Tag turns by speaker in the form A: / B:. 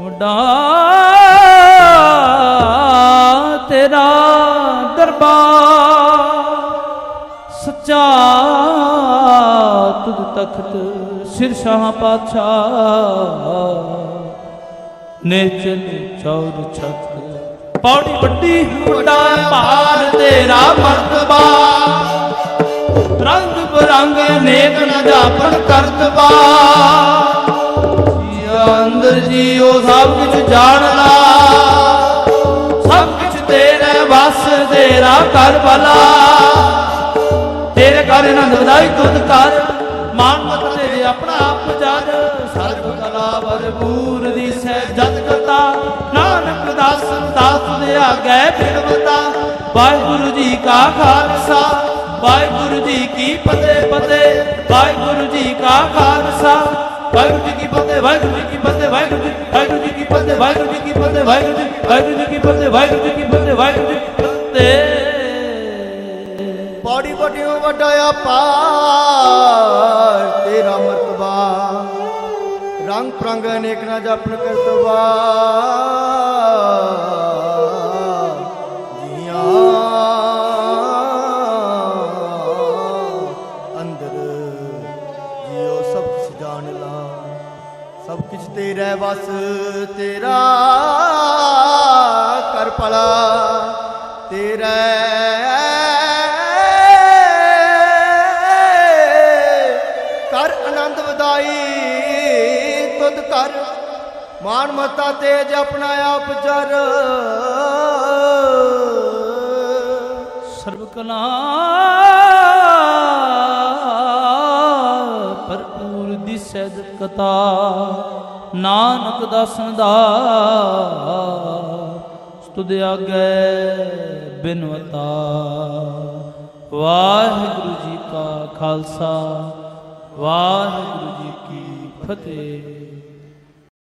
A: ਵੱਡਾ ਤੇਰਾ ਦਰਬਾਰ ਸੱਚਾ ਤੁਧ ਤਖਤ ਸਿਰ ਸ਼ਾਹ ਪਾਤਸ਼ਾਹ ਨੇਚਨ ਚੌਰ ਛਤ। ਪੌੜੀ ਵੱਡੀ ਵੱਡਾ ਭਾਰ ਤੇਰਾ ਮਰਤਬਾ। ਰੰਗ ਬਰੰਗ ਅਨੇਕ ਨ ਕਰਤਬਾ। ਜੀਆ ਅੰਦਰ ਜੀਓ ਸਭ ਕੁਝ ਜਾਣਦਾ। ਸਭ ਕੁਝ ਤੇਰੇ ਵਸ ਤੇਰਾ ਕਰ ਭਲਾ। ਤੇਰੇ ਕਰ ਆਨੰਦ ਵਧਾਈ ਤੁਧ ਕਰ। ਮਾਨ ਮਤ ਤੇਰੇ ਆਪਣਾ ਆਪ ਜਦ ਸਰਬ ਕਲਾ ਭਰਪੂਰ ਦੀ ਸਹਿ ਜਤ ਕਰਤਾ। ਨਾਨਕ ਦਾਸ ਦਾਸ ਦੇ ਆਗੇ ਫਿਰਵਤਾ ਵਾਹਿਗੁਰੂ ਜੀ ਕਾ ਖਾਲਸਾ, ਵਾਹਿਗੁਰੂ ਜੀ ਕੀ ਫਤਿਹ ਫਤਿਹ। ਵਾਹਿਗੁਰੂ ਫਤਿਹ ਵਾਹਿਗੁਰੂ ਜੀ ਵਾਹਿਗੁਰੂ ਜੀ ਕੀ ਫਤਿਹ ਵਾਹਿਗੁਰੂ ਜੀ ਕੀ ਫਤਿਹ ਵਾਹਿਗੁਰੂ ਜੀ ਕੀ ਫਤਿਹ
B: ਪੌੜੀ ਵੱਡਿਓ ਵੱਡਾ ਪਾਰ, ਤੇਰਾ ਮਰਤਬਾ। ਰੰਗ ਪ੍ਰੰਗ ਅਨੇਕ ਨਾ ਜਪਨ ਕਰਤਵਾ ਸਭ ਕੁਛ ਤੇਰਾ ਵਸ, ਤੇਰਾ ਕਰ ਭਲਾ। ਤੇਰਾ ਕਰ ਆਨੰਦ ਵਧਾਈ, ਤੁਧ ਕਰ ਮਾਨ ਮਤਾ ਤੇਜ ਆਪਣਾ ਆਪ ਜਰ।
A: ਸਰਬ ਕਲਾ ਦਿਸੈ ਨਾਨਕ ਦਾਸਨ ਦਾ ਸਤੁਦ ਆਗੇ ਬਿਨਵਤਾ ਵਾਹਿਗੁਰੂ ਜੀ ਕਾ ਖਾਲਸਾ, ਵਾਹਿਗੁਰੂ ਜੀ ਕੀ ਫਤਿਹ।